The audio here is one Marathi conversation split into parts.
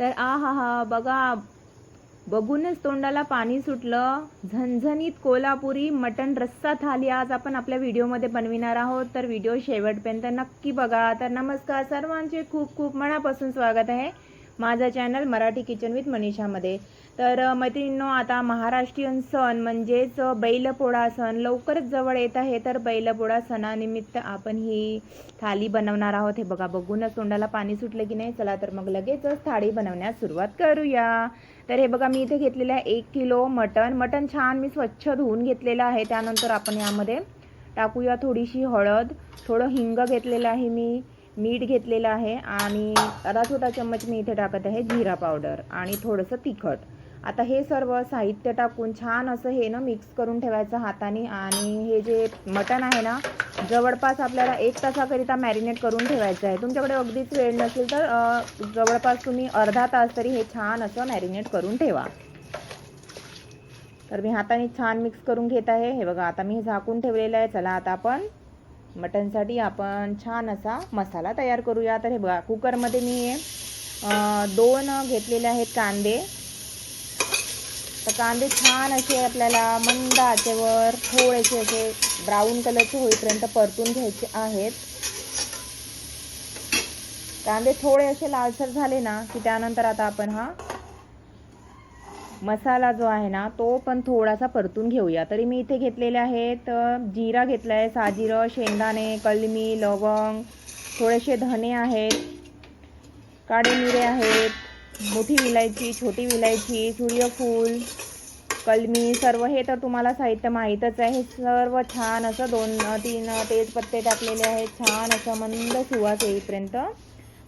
तर आ हा हा बघा. बघूनच तोंडाला पाणी सुटलं. झणझणीत कोल्हापुरी मटण रस्सा थाली आज आपण आपल्या व्हिडिओमध्ये बनविणार आहोत. तर व्हिडिओ शेवटपर्यंत नक्की बघा. तर नमस्कार. सर्वांचे खूप खूप मनापासून स्वागत आहे माझं चॅनल मराठी किचन विथ मनीषामध्ये. तर मैत्रिणींनो आता महाराष्ट्रीयन सण म्हणजेच बैलपोळा सण लवकरच जवळ येत आहे. तर बैलपोळा सणानिमित्त आपण ही थाली बनवणार आहोत. हे बघा बघूनच तोंडाला पाणी सुटलं की नाही? चला तर मग लगेचच थाळी बनवण्यास सुरुवात करूया. तर हे बघा मी इथे घेतलेलं आहे एक किलो मटण. मटण छान मी स्वच्छ धुवून घेतलेलं आहे. त्यानंतर आपण यामध्ये टाकूया थोडीशी हळद. थोडं हिंग घेतलेलं आहे मी. मीठ घेतलेलं आहे. आणि अर्धा छोटा चम्मच मी इथे टाकत आहे जिरा पावडर आणि थोडंसं तिखट. आता हे सर्व साहित्य टाकून छान असं हे ना मिक्स करून ठेवायचं हाताने आणि हे जे मटण आहे ना जवळपास आपल्याला एक तासाकरिता मॅरिनेट करून ठेवायचं आहे. तुमच्याकडे अगदीच वेळ नसेल तर जवळपास तुम्ही अर्धा तास तरी हे छान असं मॅरिनेट करून ठेवा. तर मी हाताने छान मिक्स करून घेत आहे. हे बघा आता मी हे झाकून ठेवलेलं आहे. चला आता आपण मटनसाठी आपण छान असा मसाला तयार करूया. तर हे बघा कुकरमध्ये मी हे, दोन घेतलेले आहेत कांदे. तर कांदे छान असे आपल्याला मंद आचेवर थोडेसे असे ब्राऊन कलरचे होईपर्यंत परतून घ्यायचे आहेत. कांदे थोडे असे लालसर झाले ना की त्यानंतर आता आपण हा मसाला जो आहे ना तो पण थोडासा परतून घेऊया. तरी मी इथे घेतलेले आहेत जिरा घेतला आहे साजिरं शेंगदाणे कलमी लवंग थोडेसे धने आहेत काळे मिरे आहेत मोठी विलायची छोटी विलायची सूर्यफूल कलमी सर्व हे तर तुम्हाला साहित्य माहीतच आहे. हे सर्व छान असं दोन तीन तेजपत्ते टाकलेले आहेत. छान असं मंद सुवास येईपर्यंत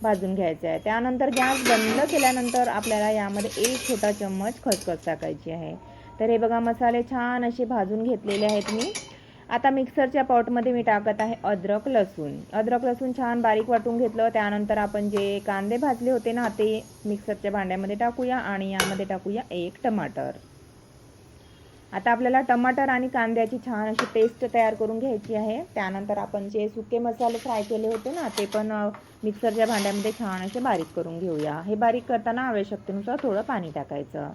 भाजून घ्यायचं आहे. त्यानंतर गॅस बंद केल्यानंतर आपल्याला यामध्ये एक छोटा चम्मच खसखस टाकायची आहे. तर हे बघा मसाले छान असे भाजून घेतलेले आहेत मी. आता मिक्सरच्या पॉटमध्ये मी टाकत आहे अद्रक लसूण. अद्रक लसूण छान बारीक वाटून घेतलं. त्यानंतर आपण जे कांदे भाजले होते ना ते मिक्सरच्या भांड्यामध्ये टाकूया आणि यामध्ये टाकूया एक टमाटर. आता आपल्याला टमाटर आणि कांद्याची छान अशी पेस्ट तयार करून घ्यायची आहे. त्यानंतर आपण जे सुके मसाले फ्राय केले होते ना ते पण मिक्सरच्या भांड्यामध्ये छान असे बारीक करून घेऊया. हे बारीक करताना आवश्यकतेनुसार थोडं पाणी टाकायचं.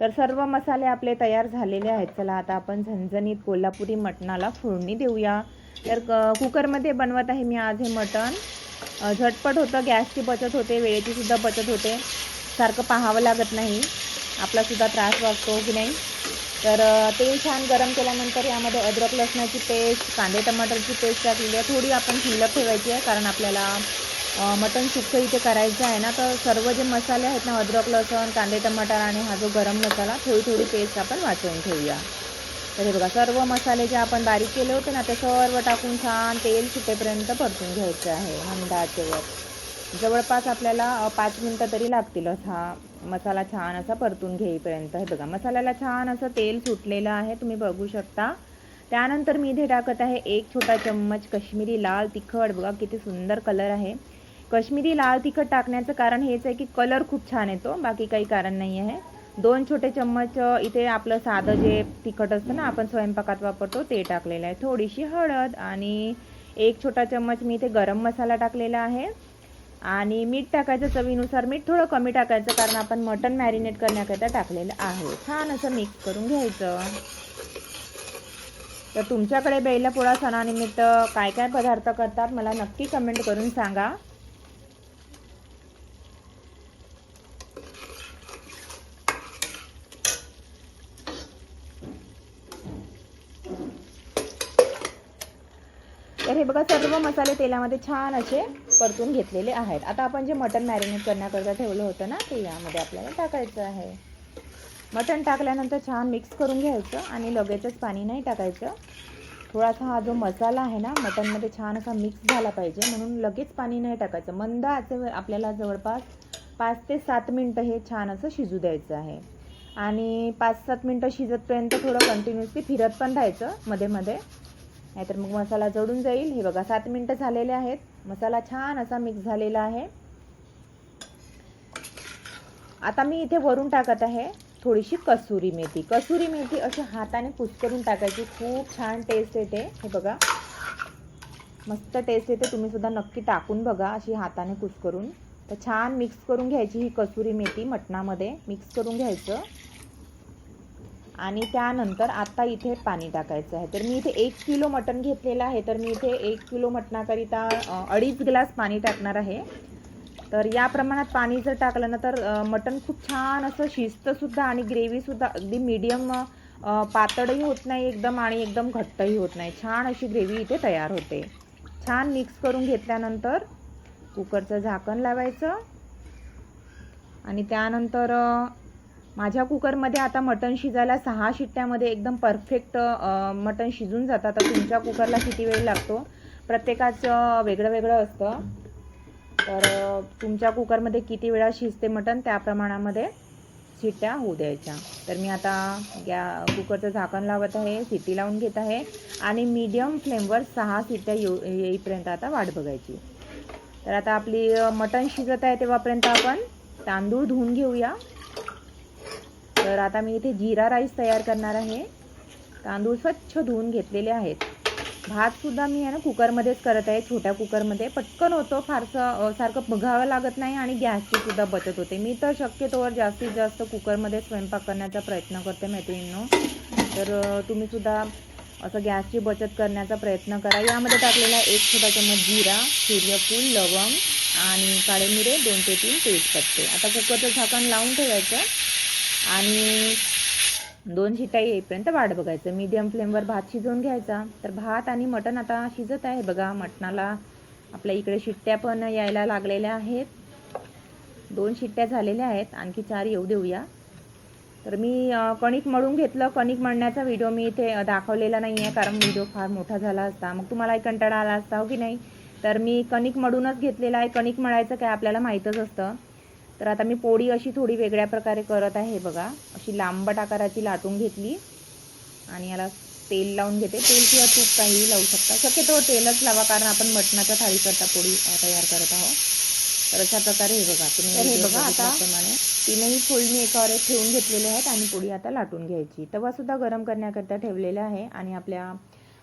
तर सर्व मसाले आपले तयार झालेले आहेत. चला आता आपण झणझणीत कोल्हापुरी मटणाला फोडणी देऊया. तर क- कुकरमध्ये बनवत आहे मी आज हे मटण. झटपट होतं गॅसची बचत होते वेळेचीसुद्धा बचत होते. सारखं पाहावं लागत नाही. आपलासुद्धा त्रास वाचतो हो की नाही? तर तेल छान गरम केल्यानंतर यामध्ये अद्रक लसणाची पेस्ट कांदे टमाटरची पेस्ट टाकलेली आहे. थोडी आपण शिल्लक ठेवायची आहे कारण आपल्याला मटन मटण सुक्कं इथे करायचं आहे ना तर सर्व जे मसाले आहेत ना अद्रक लसण कांदे टमाटर आणि हा जो गरम मसाला थोडी थोडी पेस्ट आपण वाचवून ठेवूया. तर हे बघा सर्व मसाले जे आपण बारीक केले होते ना ते सर्व टाकून छान तेल सुटेपर्यंत परतून घ्यायचं आहे मंद जवळपास आपल्याला पाच मिनटं तरी लागतीलच हा मसाला छान असा परतून घेईपर्यंत. हे बघा मसाल्याला छान असं तेल सुटलेलं आहे तुम्ही बघू शकता. त्यानंतर मी इथे टाकत आहे एक छोटा चम्मच कश्मीरी लाल तिखट. बघा किती सुंदर कलर आहे. कश्मीरी लाल तिखट टाकण्याचं कारण हेच आहे की कलर खूप छान येतो बाकी काही कारण नाही आहे. दोन छोटे चम्मच इथे आपलं साधं जे तिखट असतं ना आपण स्वयंपाकात वापरतो ते टाकलेलं आहे. थोडीशी हळद आणि एक छोटा चम्मच मी इथे गरम मसाला टाकलेला आहे. आणि मीठ टाकायचं चवीनुसार मीठ थोडं कमी टाकायचं कारण आपण मटन मॅरिनेट करण्याकरिता टाकलेलं आहे. छान असं मिक्स करून घ्यायचं. तर तुमच्याकडे बैलपोळा सणानिमित्त काय काय पदार्थ करतात मला नक्की कमेंट करून सांगा. हे बघा सर्व मसाले तेलामध्ये छान असे परतून घेतलेले आहेत. आता आपण जे मटन मॅरिनेट करण्याकरता ठेवलं होतं ना ते यामध्ये आपल्याला टाकायचं आहे. मटण टाकल्यानंतर छान मिक्स करून घ्यायचं आणि लगेचच पाणी नाही टाकायचं. थोडासा हा जो मसाला आहे ना मटनमध्ये छान असा मिक्स झाला पाहिजे. म्हणून लगेच पाणी नाही टाकायचं. मंद आचेवर आपल्याला जवळपास पाच ते सात मिनटं हे छान असं शिजू द्यायचं आहे. आणि पाच सात मिनटं शिजतपर्यंत थोडं कंटिन्युअसली फिरत पण राहायचं मध्ये मध्ये. नाहीतर मग मसाला जळून जाईल. हे बघा सात मिनटं झालेले आहेत. मसाला छान असा मिक्स झालेला आहे. आता मी इथे वरून टाकत आहे थोडीशी कसुरी मेथी. कसुरी मेथी अशी हाताने कुस्करून टाकायची. खूप छान टेस्ट येते. हे बघा. मस्त टेस्ट येते. तुम्ही सुद्धा नक्की टाकून बघा अशी हाताने कुस्करून. तर छान मिक्स करून घ्यायची ही कसुरी मेथी मटणामध्ये. मिक्स करून घ्यायचं. आणि त्यानंतर आता इथे पाणी टाकायचं आहे. तर मी इथे एक किलो मटण घेतलेलं आहे. तर मी इथे एक किलो मटणाकरिता अडीच ग्लास पाणी टाकणार आहे. तर या प्रमाणात पाणी जर टाकलं ना तर मटण खूप छान असं शिजतंसुद्धा आणि ग्रेव्हीसुद्धा अगदी मीडियम पातळही होत नाही एकदम आणि एकदम घट्टही होत नाही. छान अशी ग्रेव्ही इथे तयार होते. छान मिक्स करून घेतल्यानंतर कुकरचं झाकण लावायचं. आणि त्यानंतर माझ्या कुकरमध्ये आता मटण शिजायला सहा शिट्ट्यामध्ये एकदम परफेक्ट मटण शिजून जातं तर तुमच्या कुकरला किती वेळ लागतो? प्रत्येकाचं वेगळं वेगळं असतं. तर तुमच्या कुकरमध्ये किती वेळा शिजते मटण? त्या प्रमाणामध्ये शिट्ट्या होऊ द्यायच्या. तर मी आता गॅ कुकरचं झाकण लावत आहे सिटी लावून घेत आहे. आणि मीडियम फ्लेमवर सहा शिट्ट्या येऊ येईपर्यंत आता वाट बघायची. तर आता आपली मटण शिजत आहे तेव्हापर्यंत आपण तांदूळ धुवून घेऊया. तर आता मी इथे जिरा राईस तयार करणार आहे. तांदूळ स्वच्छ धुवून घेतलेले आहेत. भातसुद्धा मी आहे ना कुकरमध्येच करत आहे छोट्या कुकरमध्ये. पटकन होतो फारसं सारखं बघावं लागत नाही आणि गॅसची सुद्धा बचत होते. मी तर शक्यतोवर जास्तीत जास्त कुकरमध्ये स्वयंपाक करण्याचा प्रयत्न करते मैत्रिणींनो. तर तुम्हीसुद्धा तुम्ही सुद्धा असं गॅसची बचत करण्याचा प्रयत्न करा. यामध्ये टाकलेला एक छोटा चम्मच जिरा सूर्यफूल लवंग आणि काळे मिरे दोन ते तीन तेजपत्ते. आता कुकरचं झाकण लावून ठेवायचं. आणि दोन शिट्ट्या येईपर्यंत वाट बघायचं. मीडियम फ्लेमवर भात शिजवून घ्यायचा. तर भात आणि मटण आता शिजत आहे बघा. मटणाला आपल्या इकडे शिट्ट्या पण यायला लागलेल्या आहेत. दोन शिट्ट्या झालेल्या आहेत. आणखी चार येऊ देऊया. तर मी कणिक मळून घेतलं. कणिक मळण्याचा व्हिडिओ मी इथे दाखवलेला नाही आहे कारण व्हिडिओ फार मोठा झाला असता. मग तुम्हालाही कंटाळा आला असता हो की नाही? तर मी कणिक मळूनच घेतलेला आहे. कणिक मळायचं काय आपल्याला माहीतच असतं. तर आता मी पोळी अशी थोडी वेगळ्या प्रकारे करत आहे बघा. अशी लांबट आकाराची लाटून घेतली. आणि याला तेल लावून घेते. तेल किंवा तूप काहीही लावू शकता. शक्यतो तेलच लावा कारण आपण मटणाच्या थाळीकरता पोळी तयार करत आहोत. तर अशा प्रकारे हे बघा. तुम्ही हे बघा आता. तीनही पोळी मी एकावर एक ठेवून घेतलेले आहेत आणि पोळी आता लाटून घ्यायची. तवासुद्धा गरम करण्याकरता ठेवलेला आहे आणि आपल्या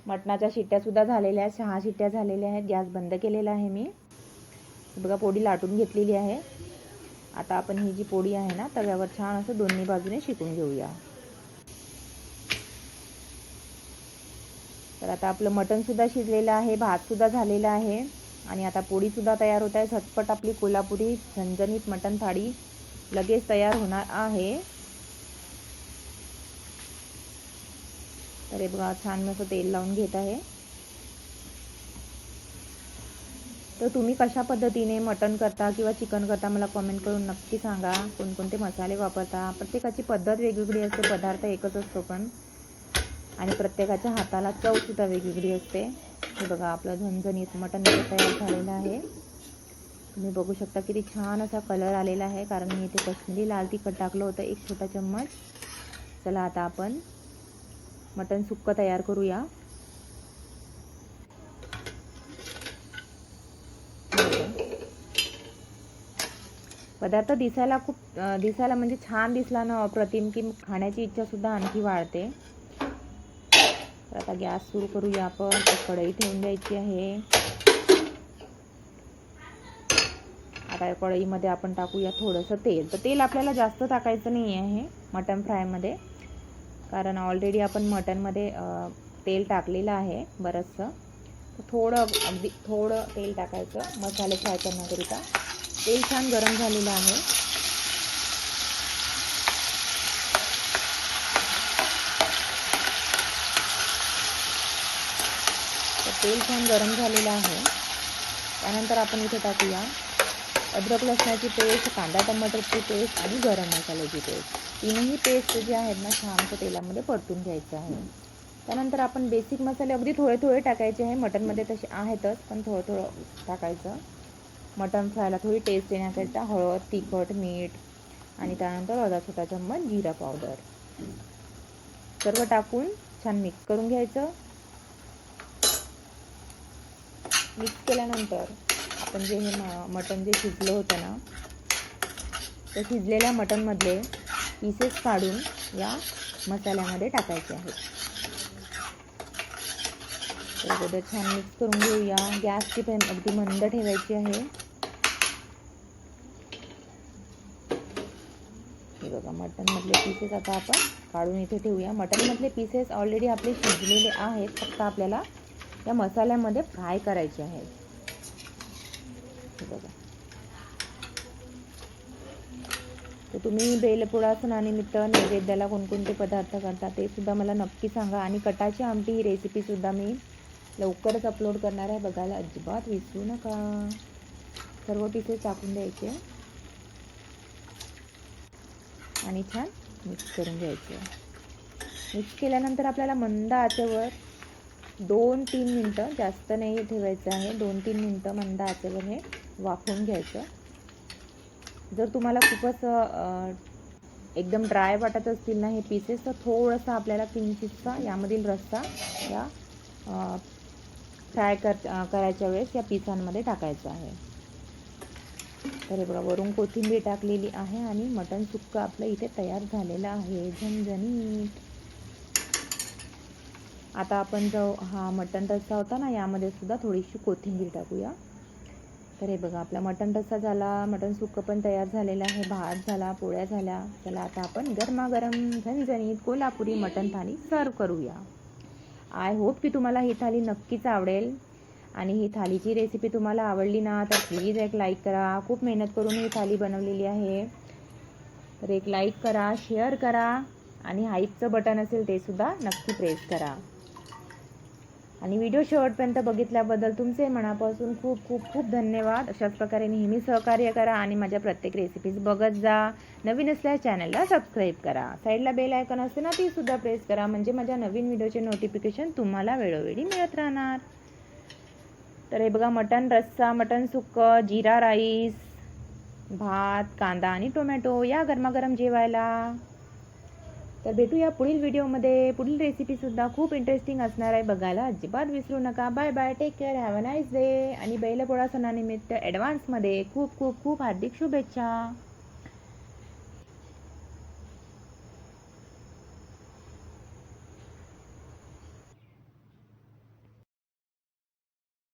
मटणाच्या शिट्ट्यासुद्धा झालेल्या आहेत. सहा शिट्ट्या झालेल्या आहेत. गॅस बंद केलेला आहे मी. बघा पोळी लाटून घेतलेली आहे. आता आपण ही जी पोळी आहे ना तव्यावर छान असं दोन्ही बाजूने शिकून घेऊया. तर आता आपलं मटणसुद्धा शिजलेलं आहे भातसुद्धा झालेला आहे. आणि आता पोळीसुद्धा तयार होत आहे. झटपट आपली कोल्हापुरी झणझणीत मटण थाळी लगेच तयार होणार आहे. तर हे बघा छान असं तेल लावून घेत आहे. तर तुम्ही कशा पद्धतीने मटण करता किंवा चिकन करता मला कमेंट करून नक्की सांगा. कोणकोणते मसाले वापरता? प्रत्येकाची पद्धत वेगवेगळी असते पदार्थ एकच असतो पण. आणि प्रत्येकाच्या हाताला चवसुद्धा वेगवेगळी असते. हे बघा आपलं झणझणीत मटण इथे तयार झालेलं आहे. तुम्ही बघू शकता किती छान असा कलर आलेला आहे कारण मी इथे कश्मीरी लाल तिखट टाकलं होतं एक छोटा चम्मच. चला आता आपण मटण सुक्क तयार करूया. पदार्थ दिसायला खूप दिसायला म्हणजे छान दिसला ना अप्रतिम की खाण्याची इच्छा सुद्धा आणखी वाढते. तर आता गॅस सुरू करूया आपण. कढई ठेवून द्यायची आहे. आता कढईमध्ये आपण टाकूया थोडंसं तेल. तर तेल आपल्याला जास्त टाकायचं नाही आहे मटन फ्रायमध्ये. कारण ऑलरेडी आपण मटनमध्ये तेल टाकलेलं आहे बरंचसं. तर थोडं अगदी थोडं तेल टाकायचं मसाले फ्राय करण्याकरिता. तेल छान गरम झालेलं आहे. तर तेल छान गरम झालेलं आहे. त्यानंतर आपण इथे टाकूया अद्रक लसणाची पेस्ट कांदा टमाटरची पेस्ट आणि गरम मसाल्याची पेस्ट. तीनही पेस्ट जे आहेत ना छानसं तेलामध्ये परतून घ्यायचं आहे. त्यानंतर आपण बेसिक मसाले अगदी थोडे थोडे टाकायचे आहे. मटनमध्ये तसे आहेतच पण थोडं थोडं टाकायचं. मटन फ्रायला थोडी टेस्ट येण्याकरिता हळद तिखट मीठ आणि त्यानंतर अर्धा छोटा चम्मच जिरा पावडर सर्व टाकून छान मिक्स करून घ्यायचं. मिक्स केल्यानंतर आपण जे हे मटण जे शिजलं होतं ना त्या शिजलेल्या मटणमधले पीसेस काढून या मसाल्यामध्ये टाकायचे आहेत. अगोदर छान मिक्स करून घेऊया. गॅसची फ्लेम अगदी मंद ठेवायची आहे. बघा मटनमधले पीसेस आता आपण काढून इथे ठेवूया. मटनमधले पीसेस ऑलरेडी आपले शिजलेले आहेत फक्त आपल्याला या मसाल्यामध्ये फ्राय करायचे आहेत. बघा. तर तुम्ही बेलपोळा सणानिमित्त नैवेद्याला कोणकोणते पदार्थ करता ते सुद्धा मला नक्की सांगा. आणि कटाची आमटी ही रेसिपीसुद्धा मी लवकरच अपलोड करणार आहे. बघायला अजिबात विसरू नका. सर्व पीसेस टाकून द्यायचे. आणि छान मिक्स करून घ्यायचं. मिक्स केल्यानंतर आपल्याला मंद आचेवर दोन तीन मिनटं जास्त नाही ठेवायचं आहे. दोन तीन मिनटं मंद आचेवर हे वाफवून घ्यायचं. जर तुम्हाला खूपच एकदम ड्राय वाटत असतील ना हे पीसेस तर थोडंसं आपल्याला किंचितचा यामधील रस्सा या फ्राय कर करायच्या वेळेस या पिसांमध्ये टाकायचा आहे. तर बघा वरून कोथिंबीर टाकलेली आहे आणि मटण सुक्क आपलं इथे तयार झालेलं आहे. झणझणीत. आता आपण जो हा मटण रस्सा होता ना यामध्ये सुद्धा थोडीशी कोथिंबीर टाकूया. तर हे बघा आपला मटण रस्सा झाला मटण सुक्क पण तयार झालेलं आहे भात झाला पोळ्या झाल्या. चला आता आपण गरमागरम झणझणीत कोल्हापुरी मटण थाली सर्व करूया. आय होप की तुम्हाला ही थाली नक्कीच आवडेल. आणि ही थालीची रेसिपी तुम्हाला आवडली ना तर प्लीज एक लाईक करा. खूप मेहनत करून ही थाली बनवलेली आहे. तर एक लाईक करा शेअर करा. आणि हाईपचं बटन असेल ते सुद्धा नक्की प्रेस करा. आणि व्हिडिओ शेवटपर्यंत बघितल्याबद्दल तुमचे मनापासून खूप खूप खूप धन्यवाद. अशाच प्रकारे नेहमी सहकार्य करा आणि माझ्या प्रत्येक रेसिपीज बघत जा. नवीन असल्यास चॅनलला सबस्क्राईब करा. साईडला बेल आयकॉन असते ना ती सुद्धा प्रेस करा. म्हणजे माझ्या नवीन व्हिडिओचे नोटिफिकेशन तुम्हाला वेळोवेळी मिळत राहणार. तर हे बघा मटन रस्सा मटन सुकं जिरा राईस भात कांदा आणि टोमॅटो या गरमागरम जेवायला. तर भेटूया पुढील व्हिडिओमध्ये. पुढील रेसिपीसुद्धा खूप इंटरेस्टिंग असणार आहे बघायला. अजिबात विसरू नका. Bye bye take care have a nice day आणि बैलपोळा सणानिमित्त ॲडव्हान्समध्ये खूप खूप खूप हार्दिक शुभेच्छा.